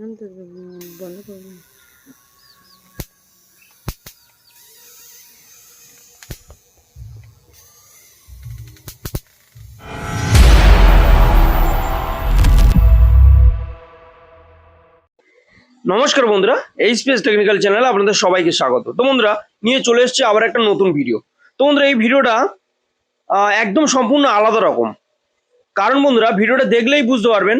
বন্ধ নমস্কার বন্ধুরা এই স্পেস টেকনিক্যাল চ্যানেলে আপনাদের সবাইকে স্বাগত। তো বন্ধুরা, নিয়ে চলে এসেছে আবার একটা নতুন ভিডিও তো বন্ধুরা, এই ভিডিওটা একদম সম্পূর্ণ আলাদা রকম। কারণ বন্ধুরা ভিডিওটা দেখলেই বুঝতে পারবেন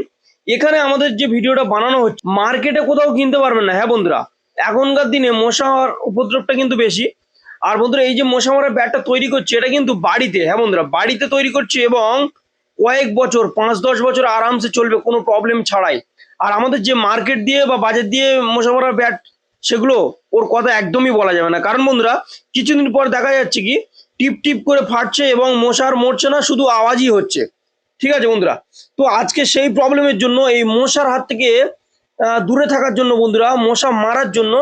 এখানে আমাদের যে ভিডিওটা বানানো হচ্ছে, মার্কেটে কোথাও কিনতে পারবেন না। হ্যাঁ বন্ধুরা, এখনকার দিনে মশার উপদ্রবটা কিন্তু বেশি। আর বন্ধুরা, এই যে মশা মারা ব্যাটটা তৈরি করছে, এটা কিন্তু বাড়িতে হ্যাঁ বন্ধুরা, বাড়িতে তৈরি করছে এবং কয়েক বছর, পাঁচ দশ বছর আরামসে চলবে, কোনো প্রবলেম ছাড়াই। আর আমাদের যে মার্কেট দিয়ে বা বাজার দিয়ে মশা ব্যাট, সেগুলো ওর কথা একদমই বলা যাবে না। কারণ বন্ধুরা, কিছুদিন পর দেখা যাচ্ছে কি, টিপ টিপ করে ফাটছে এবং মশার মরছে না, শুধু আওয়াজই হচ্ছে। ঠিক আছে বন্ধুরা? তো আজকে সেই প্রবলেমের জন্য, এই মশার হাত থেকে দূরে থাকার জন্য বন্ধুরা, মশা মারার জন্য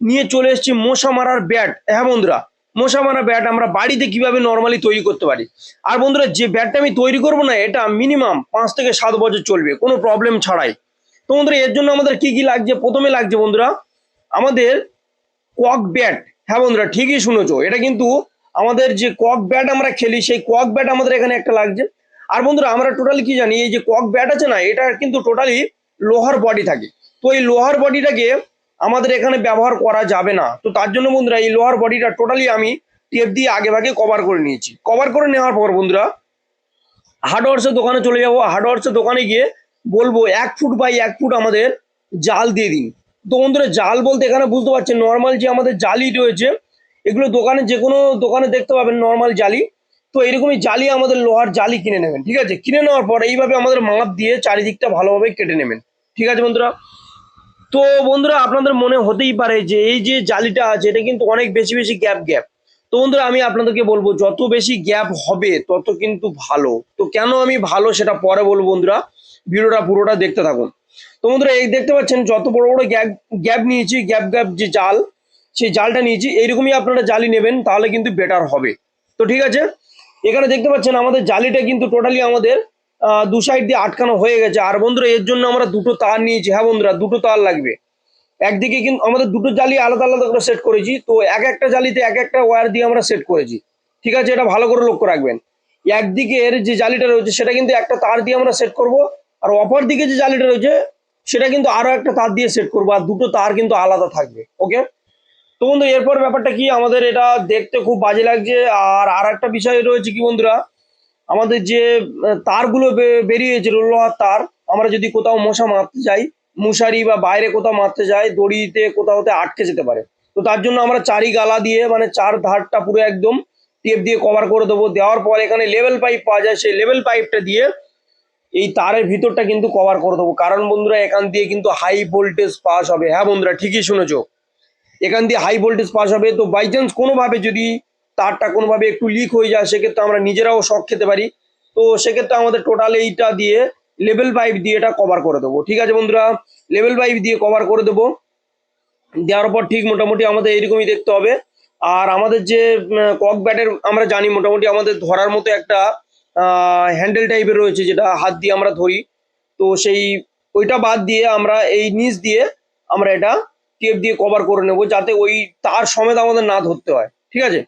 নিয়ে চলে এসেছি মশা মারার ব্যাট হ্যাঁ বন্ধুরা, মশা মারা ব্যাট আমরা বাড়িতে কীভাবে নর্মালি তৈরি করতে পারি? আর বন্ধুরা, যে ব্যাটটা আমি তৈরি করব না, এটা মিনিমাম পাঁচ থেকে সাত বছর চলবে, কোনো প্রবলেম ছাড়াই। তো বন্ধুরা, এর জন্য আমাদের কি কি লাগছে? প্রথমে লাগছে বন্ধুরা, আমাদের কক ব্যাট হ্যাঁ বন্ধুরা, ঠিকই শুনেছো, এটা কিন্তু আমাদের যে কক ব্যাট আমরা খেলি, সেই কক ব্যাট আমাদের এখানে একটা লাগছে। আর বন্ধুরা, আমরা টোটালি কি জানি, এই যে কক ব্যাট আছে না, এটা কিন্তু টোটালি লোহার বডি থাকে। তো এই লোহার বডিটাকে আমাদের এখানে ব্যবহার করা যাবে না। তো তার জন্য বন্ধুরা, এই লোহার বডিটা টোটালি আমি টেপ দিয়ে আগে ভাগে কভার করে নিয়েছি। কভার করে নেওয়ার পর বন্ধুরা হার্ডওয়ার্সের দোকানে চলে যাব। হার্ডওয়ার্সের দোকানে গিয়ে বলব, এক ফুট বাই এক ফুট আমাদের জাল দিয়ে দিন। তো বন্ধুরা, জাল বলতে এখানে বুঝতে পারছেন নর্মাল যে আমাদের জালি রয়েছে, এগুলো দোকানে যে কোনো দোকানে দেখতে পাবেন নর্মাল জালি। তো এরকমই জালি আমাদের লোহার জালি কিনে নেবেন, ঠিক আছে? কিনে নেওয়ার পর এইভাবে আমাদের মাপ দিয়ে চারিদিকটা ভালোভাবে কেটে নেবেন, ঠিক আছে বন্ধুরা? তো বন্ধুরা, আপনাদের মনে হতেই পারে যে এই যে জালিটা আছে, এটা কিন্তু অনেক বেশি বেশি গ্যাপ গ্যাপ তো বন্ধুরা, আমি আপনাদেরকে বলব, যত বেশি গ্যাপ হবে, তত কিন্তু ভালো। তো কেন আমি ভালো সেটা পরে বলব বন্ধুরা? ভিডিওটা পুরোটা দেখতে থাকুন। তো বন্ধুরা, এই দেখতে পাচ্ছেন, যত বড় বড় গ্যাপ গ্যাপ নিয়েছি গ্যাপ গ্যাপ যে জাল, সেই জালটা নিয়েছি, এইরকমই আপনারা জালি নেবেন, তাহলে কিন্তু বেটার হবে। তো ঠিক আছে? এখানে দেখতে পাচ্ছেন আমাদের জালিটা কিন্তু টোটালি আমাদের দু সাইড দিয়ে আটকানো হয়ে গেছে। আর বন্ধুরা, এর জন্য আমরা দুটো তার নিয়েছি। হ্যাঁ বন্ধুরা, দুটো তার লাগবে। একদিকে কিন্তু আমাদের দুটো জালি আলাদা আলাদা করে সেট করেছি। তো এক একটা জালিতে এক একটা ওয়্যার দিয়ে আমরা সেট করেছি। ঠিক আছে? এটা ভালো করে লক্ষ্য রাখবেন। একদিকের যে জালিটা রয়েছে, সেটা কিন্তু একটা তার দিয়ে আমরা সেট করব। আর অপর দিকে যে জালিটা রয়েছে, সেটা কিন্তু আরও একটা তার দিয়ে সেট করব। আর দুটো তার কিন্তু আলাদা থাকবে। ওকে তো বন্ধু, এরপর ব্যাপারটা কি? আমাদের এটা দেখতে খুব বাজে লাগছে। আর আর একটা বিষয় রয়েছে কি বন্ধুরা? আমাদের যে তারগুলো বেরিয়েছে, লোহার তার, আমরা যদি কোথাও মশা মারতে যাই, মশারি বা বাইরে কোথাও মারতে যাই, দড়িতে কোথাওতে আটকে যেতে পারে। তো তার জন্য আমরা চারি গালা দিয়ে মানে চার ধারটা পুরো একদম টেপ দিয়ে কভার করে দেবো। দেওয়ার পর এখানে লেভেল পাইপ পাওয়া যায়, সেই লেভেল পাইপটা দিয়ে এই তারের ভিতরটা কিন্তু কভার করে দেবো। কারণ বন্ধুরা, এখান দিয়ে কিন্তু হাই ভোল্টেজ পাস হবে। হ্যাঁ বন্ধুরা, ঠিকই শুনেছো। এখান দিয়ে হাই ভোল্টেজ পাস হবে। তো বাই চান্স কোনোভাবে যদি তারটা কোনোভাবে একটু লিক হয়ে যায়, সেক্ষেত্রে আমরা নিজেরাও শখ খেতে পারি। তো সেক্ষেত্রে আমাদের টোটাল এইটা দিয়ে লেভেল পাইপ দিয়ে এটা কভার করে দেবো। ঠিক আছে বন্ধুরা? লেভেল পাইপ দিয়ে কভার করে দেবো। দেওয়ার পর ঠিক মোটামুটি আমাদের এইরকমই দেখতে হবে। আর আমাদের যে কক ব্যাটের আমরা জানি মোটামুটি আমাদের ধরার মতো একটা হ্যান্ডেল টাইপের রয়েছে, যেটা হাত দিয়ে আমরা ধরি। তো সেই, ওইটা বাদ দিয়ে আমরা এই নিচ দিয়ে আমরা এটা টেপ দিয়ে কভার করে নেব যাতে ওই তার সমেত আমাদের না ধরতে হয়, ঠিক আছে?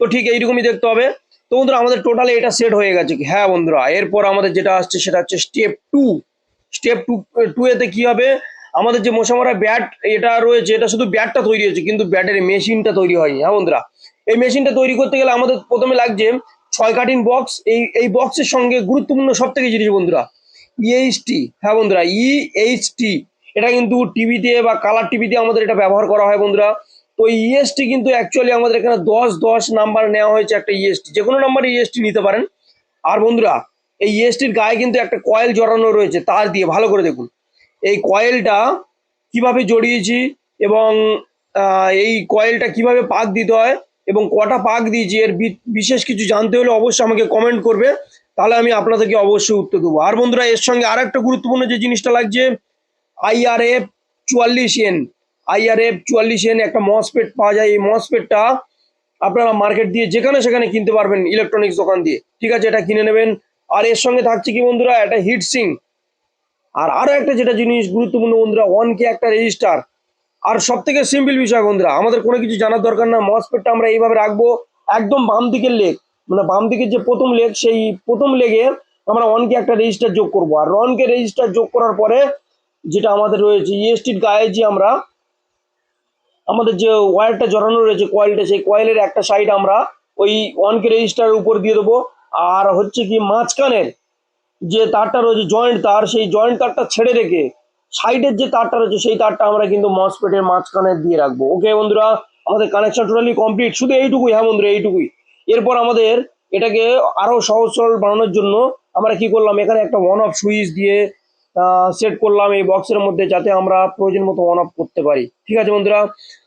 তো ঠিক এইরকমই দেখতে হবে। তো বন্ধুরা, আমাদের টোটালি এটা সেট হয়ে গেছে কি? হ্যাঁ বন্ধুরা, এরপর আমাদের যেটা আসছে সেটা হচ্ছে step two step two two এতে কি হবে? আমাদের যে মশামারা ব্যাট এটা রয়েছে, এটা শুধু ব্যাটটা তৈরি হয়েছে, কিন্তু ব্যাটের মেশিনটা তৈরি হয়নি হ্যাঁ বন্ধুরা? এই মেশিনটা তৈরি করতে গেলে আমাদের প্রথমে লাগছে ছয় কাটিং বক্স এই এই বক্সের সঙ্গে গুরুত্বপূর্ণ সব থেকে জিনিস বন্ধুরা ইএইচটি হ্যাঁ বন্ধুরা ইএইচটি এটা কিন্তু টিভিতে বা কালার টিভিতে আমাদের এটা ব্যবহার করা হয় বন্ধুরা। তো ইএসটি কিন্তু অ্যাকচুয়ালি আমাদের এখানে দশ দশ নাম্বার নেওয়া হয়েছে একটা ইএসটি যে কোনো নাম্বারে ইএসটি নিতে পারেন। আর বন্ধুরা, এই ইএসটির গায়ে কিন্তু একটা কয়েল জড়ানো রয়েছে, তার দিয়ে, ভালো করে দেখুন। এই কয়েলটা কীভাবে জড়িয়েছি এবং এই কয়েলটা কীভাবে পাক দিতে হয় এবং কটা পাক দিয়েছি, এর বিশেষ কিছু জানতে হলে অবশ্যই আমাকে কমেন্ট করবে। তাহলে আমি আপনাদেরকে অবশ্যই উত্তর দেবো। আর বন্ধুরা, এর সঙ্গে আর একটা গুরুত্বপূর্ণ যে জিনিসটা লাগছে আইআরএফ চুয়াল্লিশ এন আইআরএফ চুয়াল্লিশ এন একটা মসপেট পাওয়া যায়। এই মসপেটটা আপনারা মার্কেট দিয়ে যেখানে সেখানে কিনতে পারবেন ইলেকট্রনিক্স দোকান দিয়ে। ঠিক আছে, এটা কিনে নেবেন। আর এর সঙ্গে থাকছে কি বন্ধুরা? একটা হিট সিং আর আরও একটা যেটা জিনিস গুরুত্বপূর্ণ বন্ধুরা ওয়ান কে একটা রেজিস্টার আর সব থেকে সিম্পল বিষয় বন্ধুরা, আমাদের কোনো কিছু জানার দরকার না। মসপেটটা আমরা এইভাবে রাখব একদম বাম দিকের লেগ মানে বাম দিকের যে প্রথম লেগ সেই প্রথম লেগে আমরা ওয়ান কে একটা রেজিস্টার যোগ করব। আর ওয়ান কে রেজিস্টার যোগ করার পরে যেটা আমাদের রয়েছে ইএসটির গায়ে যে আমরা, আমাদের যে ওয়্যারটা জড়ানো রয়েছে কয়েলটা সেই কয়েলের একটা সাইড আমরা ওই ওয়ান কে রেজিস্টারের উপর দিয়ে দেবো। আর হচ্ছে কি মাঝখানের যে তারটা রয়েছে জয়েন্ট তার, সেই জয়েন্ট তারটা ছেড়ে রেখে সাইডের যে তারটা রয়েছে, সেই তারটা আমরা কিন্তু মসপেটের মাঝখানে দিয়ে রাখব। ওকে বন্ধুরা? আমাদের কানেকশন টোটালি কমপ্লিট শুধু এইটুকুই হ্যাঁ বন্ধুরা, এইটুকুই। এরপর আমাদের এটাকে আরও সহজ সরল বানানোর জন্য আমরা কি করলাম? এখানে একটা ওয়ান অফ সুইচ দিয়ে সেট করলাম এই বক্সের মধ্যে যাতে আমরা প্রয়োজন মতো অন অফ করতে পারি। ঠিক আছে বন্ধুরা?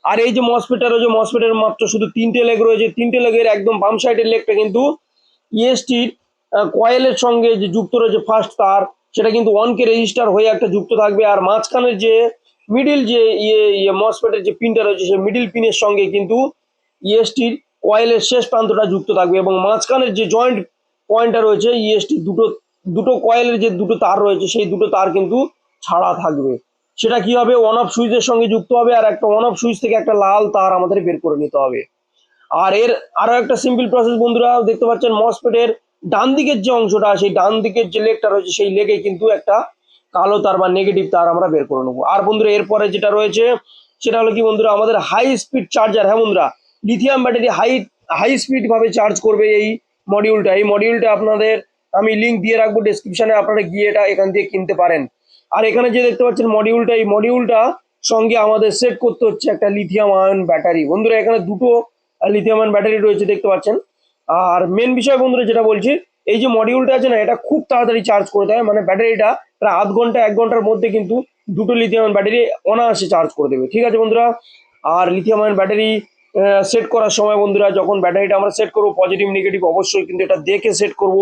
আর এই যে মসপেটার রয়েছে মসপেটের মাত্র শুধু তিনটে লেগ রয়েছে। তিনটে লেগের একদম বাম সাইডের লেগটা কিন্তু ইএসটির কয়েলের সঙ্গে যে যুক্ত রয়েছে ফার্স্ট তার, সেটা কিন্তু ওয়ান কে রেজিস্টার হয়ে একটা যুক্ত থাকবে। আর মাঝখানের যে মিডিল যে ইয়ে ইয়ে মসপেটের যে পিনটা রয়েছে, সেই মিডিল পিনের সঙ্গে কিন্তু ইএসটির কয়েলের শেষ প্রান্তটা যুক্ত থাকবে। এবং মাঝখানের যে জয়েন্ট পয়েন্টটা রয়েছে ইএসটি দুটো দুটো কয়েলের যে দুটো তার রয়েছে, সেই দুটো তার কিন্তু ছাড়া থাকবে। সেটা কি হবে? ওয়ান অফ সুইচের সঙ্গে যুক্ত হবে আর একটা ওয়ান অফ সুইচ থেকে একটা লাল তার আমাদের বের করে নিতে হবে। আর এর আরও একটা সিম্পল প্রসেস বন্ধুরা, দেখতে পাচ্ছেন মসপেটের ডান দিকের যে অংশটা, সেই ডান দিকের যে লেগটা রয়েছে, সেই লেগে কিন্তু একটা কালো তার বা নেগেটিভ তার আমরা বের করে নেব। আর বন্ধুরা, এরপরে যেটা রয়েছে, সেটা হলো কি বন্ধুরা, আমাদের হাই স্পিড চার্জার হ্যাঁ বন্ধুরা lithium battery high high speed ভাবে চার্জ করবে এই মডিউলটা এই মডিউলটা আপনাদের আমি লিঙ্ক দিয়ে রাখব ডেসক্রিপশনে আপনারা গিয়ে এটা এখান থেকে কিনতে পারেন। আর এখানে যে দেখতে পাচ্ছেন মডিউলটা এই মডিউলটা সঙ্গে আমাদের সেট করতে হচ্ছে একটা লিথিয়াম আয়ন ব্যাটারি বন্ধুরা, এখানে দুটো লিথিয়াম আয়ন ব্যাটারি রয়েছে, দেখতে পাচ্ছেন। আর মেন বিষয় বন্ধুরা, যেটা বলছি, এই যে মডিউলটা আছে না, এটা খুব তাড়াতাড়ি চার্জ করে দেয়। মানে ব্যাটারিটা প্রায় আধ ঘণ্টা, এক ঘণ্টার মধ্যে কিন্তু দুটো লিথিয়াম ব্যাটারি অনায়াসে চার্জ করে দেবে। ঠিক আছে বন্ধুরা? আর লিথিয়াম আয়ন ব্যাটারি সেট করার সময় বন্ধুরা, যখন ব্যাটারিটা আমরা সেট করব পজিটিভ নেগেটিভ অবশ্যই কিন্তু এটা দেখে সেট করব।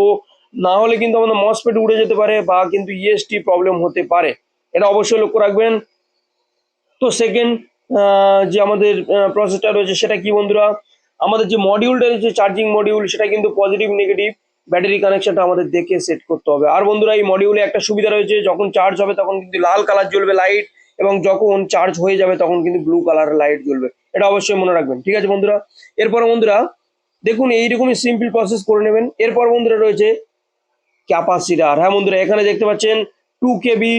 না হলে কিন্তু আমাদের মসপেট উড়ে যেতে পারে বা কিন্তু ইএসটি প্রবলেম হতে পারে। এটা অবশ্যই লক্ষ্য রাখবেন। তো সেকেন্ড যে আমাদের প্রসেসটা রয়েছে সেটা কি বন্ধুরা? আমাদের যে মডিউলটা রয়েছে চার্জিং মডিউল সেটা কিন্তু পজিটিভ নেগেটিভ ব্যাটারি কানেকশনটা আমাদের দেখে সেট করতে হবে। আর বন্ধুরা, এই মডিউলে একটা সুবিধা রয়েছে, যখন চার্জ হবে তখন কিন্তু লাল কালার জ্বলবে লাইট এবং যখন চার্জ হয়ে যাবে তখন কিন্তু ব্লু কালারের লাইট জ্বলবে। এটা অবশ্যই মনে রাখবেন, ঠিক আছে বন্ধুরা? এরপর বন্ধুরা, দেখুন, এইরকমই সিম্পল প্রসেস করে নেবেন। এরপর বন্ধুরা রয়েছে ক্যাপাসিটার। হ্যাঁ বন্ধুরা, এখানে দেখতে পাচ্ছেন টু কেবি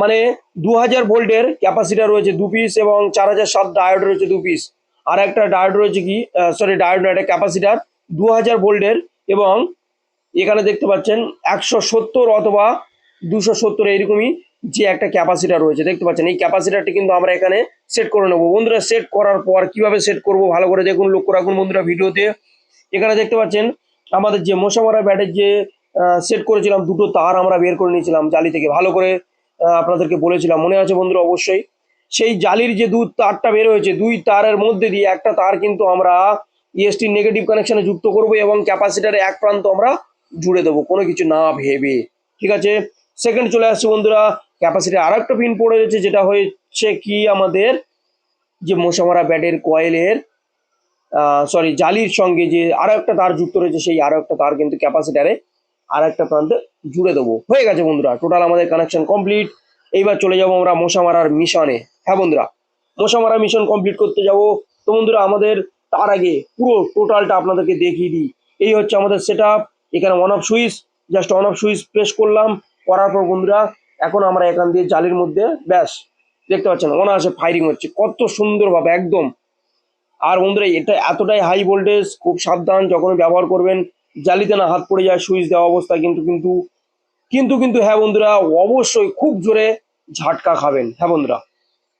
মানে দু হাজার ভোল্টের ক্যাপাসিটার রয়েছে দু পিস এবং চার হাজার সাত ডায়োড রয়েছে দু পিস আর একটা ডায়োড রয়েছে কি সরি ডায়োড না একটা ক্যাপাসিটার দু হাজার ভোল্টের এবং এখানে দেখতে পাচ্ছেন একশো সত্তর অথবা দুশো সত্তর এইরকমই যে একটা ক্যাপাসিটার রয়েছে। দেখতে পাচ্ছেন, এই ক্যাপাসিটারটি কিন্তু আমরা এখানে সেট করে নেব। বন্ধুরা সেট করার পর কীভাবে সেট করব ভালো করে দেখুন, লক্ষ্য রাখুন বন্ধুরা, ভিডিওতে। এখানে দেখতে পাচ্ছেন, আমাদের যে মশা মারা ব্যাটের যে সেট করেছিলাম, দুটো তার আমরা বের করে নিয়েছিলাম জালি থেকে। ভালো করে আপনাদেরকে বলেছিলাম, মনে আছে বন্ধুরা? অবশ্যই। সেই জালির যে দু তারটা বের হয়েছে, দুই তারের মধ্যে দিয়ে একটা তার কিন্তু আমরা ইএসটি নেগেটিভ কানেকশনে যুক্ত করব এবং ক্যাপাসিটারে এক প্রান্ত আমরা জুড়ে দেবো, কোনো কিছু না ভেবে। ঠিক আছে? সেকেন্ড চলে আসছে বন্ধুরা ক্যাপাসিটার আর একটা পিন পড়ে রয়েছে, যেটা হচ্ছে কি আমাদের যে মশামারা ব্যাটের কয়েলের সরি জালির সঙ্গে যে আরও একটা তার যুক্ত রয়েছে, সেই আরও একটা তার কিন্তু ক্যাপাসিটারে আর একটা প্রান্তে জুড়ে দেবো। হয়ে গেছে বন্ধুরা টোটাল আমাদের কানেকশন কমপ্লিট এইবার চলে যাব আমরা মশা মারার মিশনে হ্যাঁ বন্ধুরা মশা মারা মিশন কমপ্লিট করতে যাব। তো বন্ধুরা, আমাদের তার আগে পুরো টোটালটা আপনাদেরকে দেখিয়ে দিই। এই হচ্ছে আমাদের সেট এখানে on off switch just on off switch press করলাম। করার পর বন্ধুরা, এখন আমরা এখান দিয়ে জালির মধ্যে, ব্যাস, দেখতে পাচ্ছেন, অনায়াসে ফায়ারিং হচ্ছে। কত সুন্দরভাবে একদম। আর বন্ধুরা, এটা এতটাই হাই ভোল্টেজ খুব সাবধান যখন ব্যবহার করবেন জালিতে না হাত পড়ে যায়, সুইচ দেওয়া অবস্থায় কিন্তু কিন্তু কিন্তু কিন্তু হ্যাঁ বন্ধুরা, অবশ্যই খুব জোরে ঝাটকা খাবেন হ্যাঁ বন্ধুরা।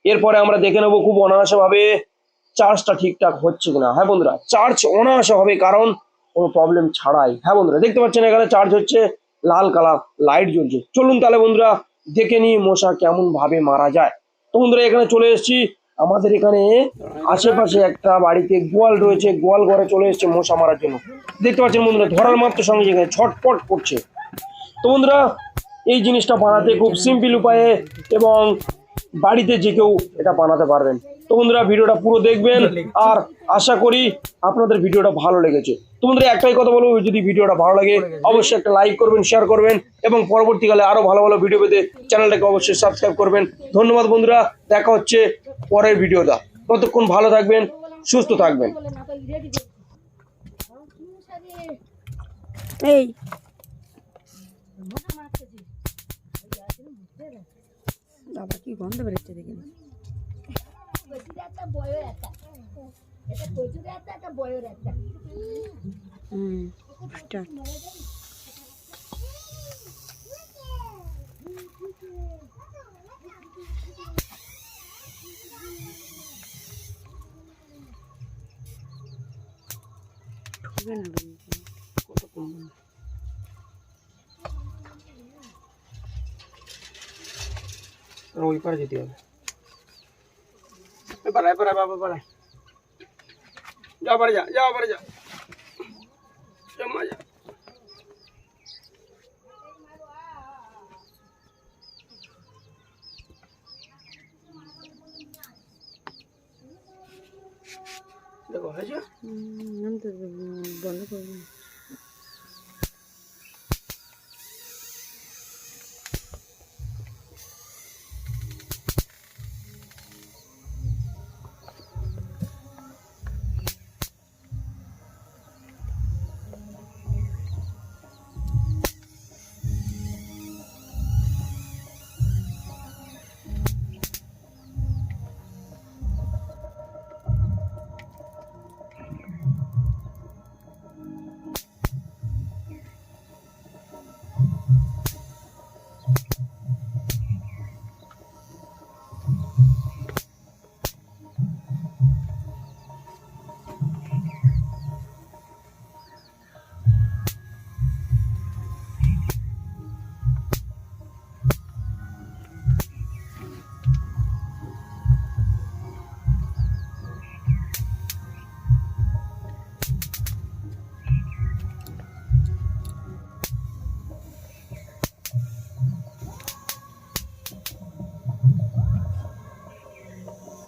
এরপরে আমরা দেখে নেব খুব অনায়াসে ভাবে চার্জটা ঠিকঠাক হচ্ছে কিনা। হ্যাঁ বন্ধুরা, চার্জ অনায়াসে হবে কারণ কোনো প্রবলেম ছাড়াই। হ্যাঁ বন্ধুরা, দেখতে পাচ্ছেন এখানে চার্জ হচ্ছে লাল কালার, লাইট জ্বলছে। চলুন তাহলে বন্ধুরা, দেখে নিই মশা কেমন ভাবে মারা যায়। তো বন্ধুরা, এখানে চলে এসেছি আমাদের এখানে আশেপাশে একটা বাড়িতে গোয়াল রয়েছে, গোয়াল ঘরে চলে এসছে মশা মারার জন্য। দেখতে পাচ্ছেন বন্ধুরা, ধরার মাত্র সঙ্গে যেখানে ছটপট করছে। তো বন্ধুরা, এই জিনিসটা বানাতে খুব সিম্পল উপায়ে এবং বাড়িতে যে কেউ এটা বানাতে পারবেন। তো বন্ধুরা ভিডিওটা পুরো দেখবেন। আর আশা করি আপনাদের ভিডিওটা ভালো লেগেছে। তো বন্ধুরা একটাই কথা বলব যদি ভিডিওটা ভালো লাগে অবশ্যই একটা লাইক করবেন শেয়ার করবেন এবং পরবর্তীকালে আরও ভালো ভালো ভিডিও পেতে চ্যানেলটাকে অবশ্যই সাবস্ক্রাইব করবেন। ধন্যবাদ বন্ধুরা দেখা হচ্ছে পরের ভিডিওটা। ততক্ষণ ভালো থাকবেন সুস্থ থাকবেন। এই। বাবা কি গন্ধ বেরোচ্ছে দেখে নি। হুম স্টার্ট ঠকবে না কিন্তু। ওই পারে যেতে হবে পাড়ায় পাড়ায় বাবা পাড়ায় যা পারে যা যা পারে যা যা মা যা দেখো হয়েছে হুম, আমি তো বন্ধ করব